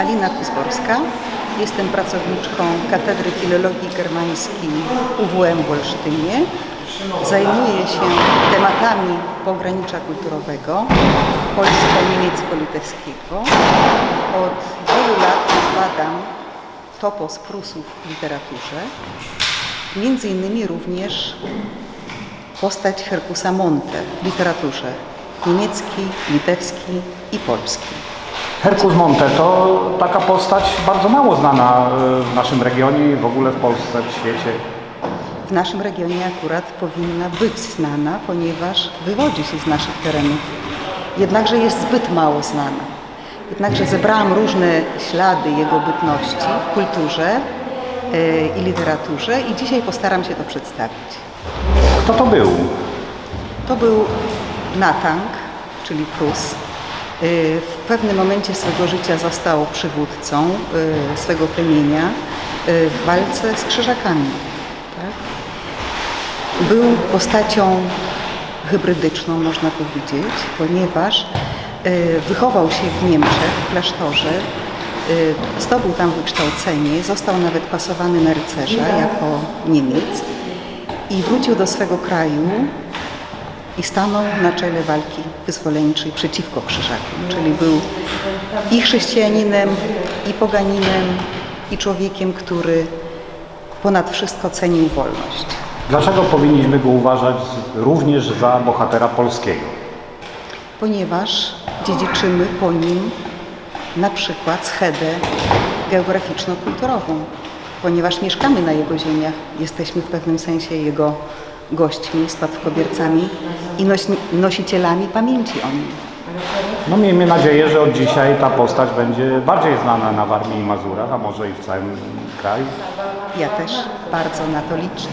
Alina Kuzborska. Jestem pracowniczką Katedry Filologii Germańskiej UWM w Olsztynie. Zajmuję się tematami pogranicza kulturowego polsko-niemiecko-litewskiego. Od wielu lat badam topos Prusów w literaturze. Między innymi również postać Herkusa Monte w literaturze niemieckiej, litewskiej i polskiej. Herkus Monte to taka postać bardzo mało znana e, w naszym regionie i w ogóle w Polsce, w świecie. W naszym regionie akurat powinna być znana, ponieważ wywodzi się z naszych terenów. Jednakże jest zbyt mało znana. Jednakże zebrałam różne ślady jego bytności w kulturze e, i literaturze i dzisiaj postaram się to przedstawić. Kto to był? To był Natang, czyli Prus. Y, W pewnym momencie swego życia został przywódcą y, swego plemienia y, w walce z krzyżakami. Tak? Był postacią hybrydyczną, można powiedzieć, ponieważ wychował się w Niemczech, w klasztorze, zdobył tam wykształcenie, został nawet pasowany na rycerza jako Niemiec i wrócił do swego kraju i stanął na czele walki wyzwoleńczej przeciwko krzyżakom, czyli był i chrześcijaninem, i poganinem, i człowiekiem, który ponad wszystko cenił wolność. Dlaczego powinniśmy go uważać również za bohatera polskiego? Ponieważ dziedziczymy po nim na przykład schedę geograficzno-kulturową. Ponieważ mieszkamy na jego ziemiach, jesteśmy w pewnym sensie jego gośćmi, spadkobiercami i nosi- nosicielami pamięci o nim. No miejmy nadzieję, że od dzisiaj ta postać będzie bardziej znana na Warmii i Mazurach, a może i w całym kraju. Ja też bardzo na to liczę.